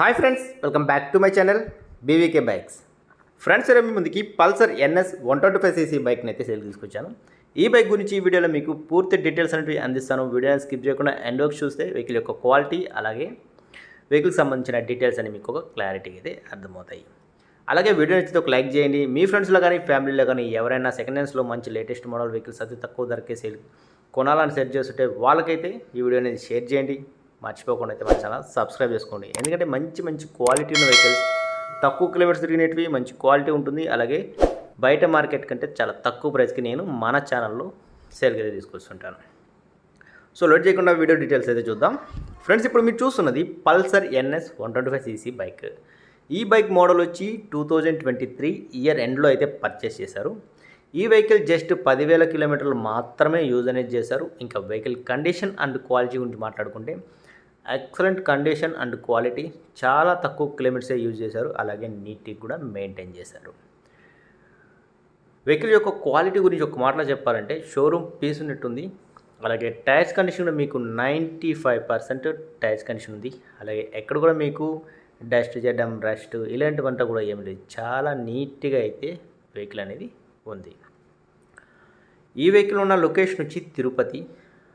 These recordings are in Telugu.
Hi friends welcome back to my channel BVK bikes friends రేపు మీ ముందుకి Pulsar NS one twenty five CC బైక్ని అయితే సేల్ తీసుకొచ్చాను. ఈ బైక్ గురించి ఈ వీడియోలో మీకు పూర్తి డీటెయిల్స్ అనేవి అందిస్తాను. వీడియోని స్కిప్ చేయకుండా ఎండ్ వరకు చూస్తే వెహికల్ యొక్క క్వాలిటీ అలాగే వెహికల్కి సంబంధించిన డీటెయిల్స్ అని మీకు ఒక క్లారిటీ అయితే అర్థమవుతాయి. అలాగే వీడియో నచ్చితే ఒక లైక్ చేయండి. మీ ఫ్రెండ్స్లో కానీ ఫ్యామిలీలో కానీ ఎవరైనా సెకండ్ హ్యాండ్స్లో మంచి లేటెస్ట్ మోడల్ వెహికల్స్ అతి తక్కువ ధరకే సేల్ కొనాలని సెట్ చేస్తుంటే వాళ్ళకైతే ఈ వీడియో అనేది షేర్ చేయండి. మర్చిపోకుండా అయితే మన ఛానల్ సబ్స్క్రైబ్ చేసుకోండి. ఎందుకంటే మంచి మంచి క్వాలిటీ ఉన్న వెహికల్స్ తక్కువ కిలోమీటర్స్ తిరిగినవి మంచి క్వాలిటీ ఉంటుంది. అలాగే బయట మార్కెట్ కంటే చాలా తక్కువ ప్రైస్కి నేను మన ఛానల్లో సేల్కి అయితే తీసుకొస్తుంటాను. సో లోడ్ చేయకుండా వీడియో డీటెయిల్స్ అయితే చూద్దాం. ఫ్రెండ్స్ ఇప్పుడు మీరు చూస్తున్నది Pulsar NS one twenty five CC bike. ఈ బైక్ మోడల్ వచ్చి two thousand twenty three year ఎండ్లో అయితే పర్చేస్ చేశారు. ఈ వెహికల్ జస్ట్ పదివేల కిలోమీటర్లు మాత్రమే యూజ్ అనేది చేశారు. ఇంకా వెహికల్ కండిషన్ అండ్ క్వాలిటీ గురించి మాట్లాడుకుంటే ఎక్సలెంట్ కండిషన్ అండ్ క్వాలిటీ చాలా తక్కువ కిలోమీటర్సే యూజ్ చేశారు. అలాగే నీట్గా కూడా మెయింటైన్ చేశారు. వెహికల్ యొక్క క్వాలిటీ గురించి ఒక మాటలో చెప్పాలంటే షోరూమ్ పీస్ ఉన్నట్టుంది అలాగే టైర్స్ కండిషన్ కూడా మీకు ninety five percent tyres condition ఉంది. అలాగే ఎక్కడ కూడా మీకు డస్ట్ చేయడం రస్ట్ ఇలాంటివంతా కూడా ఏమి లేదు. చాలా నీట్గా అయితే వెహికల్ అనేది ఉంది. ఈ వెహికల్ ఉన్న లొకేషన్ వచ్చి తిరుపతి.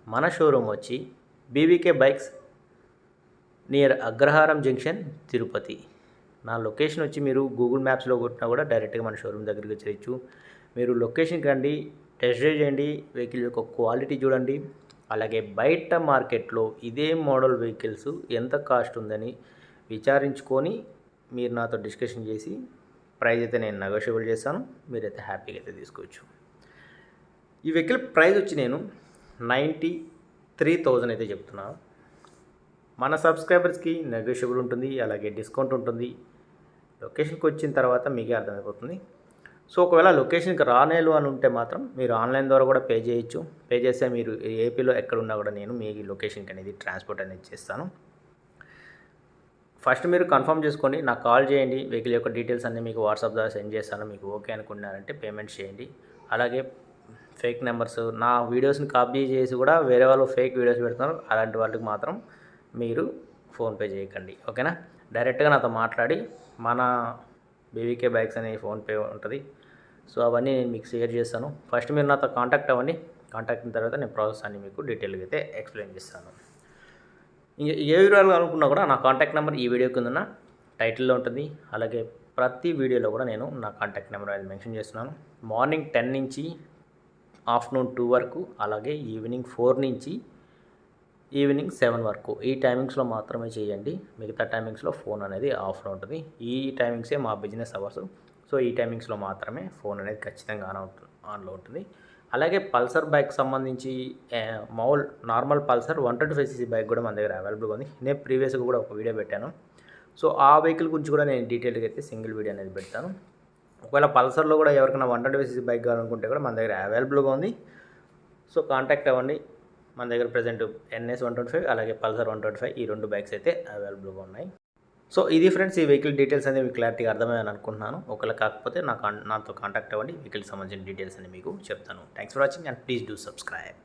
మన షోరూమ్ వచ్చి BVK bikes near Agraharam junction Tirupati నా లొకేషన్ వచ్చి మీరు గూగుల్ మ్యాప్స్లో కొట్టినా కూడా డైరెక్ట్గా మన షోరూమ్ దగ్గరికి వచ్చేయచ్చు. మీరు లొకేషన్కి రండి టెస్ట్ డ్రైవ్ చేయండి వెహికల్ యొక్క క్వాలిటీ చూడండి. అలాగే బయట మార్కెట్లో ఇదే మోడల్ వెహికల్స్ ఎంత కాస్ట్ ఉందని విచారించుకొని మీరు నాతో డిస్కషన్ చేసి ప్రైస్ అయితే నేను నెగోషియబుల్ చేస్తాను. మీరైతే హ్యాపీగా అయితే తీసుకోవచ్చు. ఈ వెహికల్ ప్రైస్ వచ్చి నేను నైంటీ త్రీ థౌజండ్ అయితే చెప్తున్నాను మన సబ్స్క్రైబర్స్కి నెగోషియబుల్ ఉంటుంది అలాగే డిస్కౌంట్ ఉంటుంది. లొకేషన్కి వచ్చిన తర్వాత మీకే అర్థమైపోతుంది. సో ఒకవేళ లొకేషన్కి రానేలు అని ఉంటే మాత్రం మీరు ఆన్లైన్ ద్వారా కూడా పే చేయొచ్చు. పే చేస్తే మీరు ఏపీలో ఎక్కడ ఉన్నా కూడా నేను మీ లొకేషన్కి అనేది ట్రాన్స్పోర్ట్ అనేది చేస్తాను. ఫస్ట్ మీరు కన్ఫర్మ్ చేసుకోండి నాకు కాల్ చేయండి. వెహికల్ యొక్క డీటెయిల్స్ అన్నీ మీకు వాట్సాప్ ద్వారా సెండ్ చేస్తాను. మీకు ఓకే అనుకున్నారంటే పేమెంట్ చేయండి. అలాగే ఫేక్ నెంబర్స్ నా వీడియోస్ని కాపీ చేసి కూడా వేరే వాళ్ళు ఫేక్ వీడియోస్ పెడుతున్నారు. అలాంటి వాళ్ళకి మాత్రం మీరు ఫోన్పే చేయకండి ఓకేనా? డైరెక్ట్గా నాతో మాట్లాడి మన బీవీకే బైక్స్ అనే ఫోన్పే ఉంటుంది. సో అవన్నీ నేను మీకు షేర్ చేస్తాను. ఫస్ట్ మీరు నాతో కాంటాక్ట్ అవ్వండి. కాంటాక్ట్ అయిన తర్వాత నేను ప్రాసెస్ అన్ని మీకు డీటెయిల్గా అయితే ఎక్స్ప్లెయిన్ చేస్తాను. ఏ వివరాలు అనుకున్నా కూడా నా కాంటాక్ట్ నెంబర్ ఈ వీడియో కింద టైటిల్లో ఉంటుంది. అలాగే ప్రతి వీడియోలో కూడా నేను నా కాంటాక్ట్ నెంబర్ అనేది మెన్షన్ చేస్తున్నాను. మార్నింగ్ టెన్ నుంచి ఆఫ్టర్నూన్ టూ వరకు అలాగే ఈవినింగ్ ఫోర్ నుంచి ఈవినింగ్ సెవెన్ వరకు. ఈ టైమింగ్స్లో మాత్రమే చేయండి. మిగతా టైమింగ్స్లో ఫోన్ అనేది ఆఫ్లో ఉంటుంది. ఈ టైమింగ్సే మా బిజినెస్ అవర్స్. సో ఈ టైమింగ్స్లో మాత్రమే ఫోన్ అనేది ఖచ్చితంగా ఆన్ అవుతుంది ఆన్లో ఉంటుంది. అలాగే పల్సర్ బైక్ సంబంధించి mould normal Pulsar one twenty five CC bike కూడా మన దగ్గర అవైలబుల్గా ఉంది. నేను ప్రీవియస్గా కూడా ఒక వీడియో పెట్టాను. సో ఆ వెహికల్ గురించి కూడా నేను డీటెయిల్గా అయితే సింగిల్ వీడియో అనేది పెడతాను. ఒకవేళ పల్సర్లో కూడా ఎవరికైనా one twenty five CC bike కావాలనుకుంటే కూడా మన దగ్గర అవైలబుల్గా ఉంది. సో కాంటాక్ట్ అవ్వండి. మన దగ్గర present NS one twenty five అలాగే పల్సర్ వన్ ట్వంటీ ఫైవ్ ఈ రెండు బైక్స్ అయితే అవైలబుల్గా ఉన్నాయి. సో ఇది ఫ్రెండ్స్ ఈ వెహికల్ డీటెయిల్స్ అనేది మీకు క్లారిటీగా అర్థమయ్యని అనుకుంటున్నాను. ఒకవేళ కాకపోతే నాకు నాతో కాంటాక్ట్ అవ్వండి. వెహికల్ సంబంధించిన డీటెయిల్స్ అని మీకు చెప్తాను. Thanks for watching and please do subscribe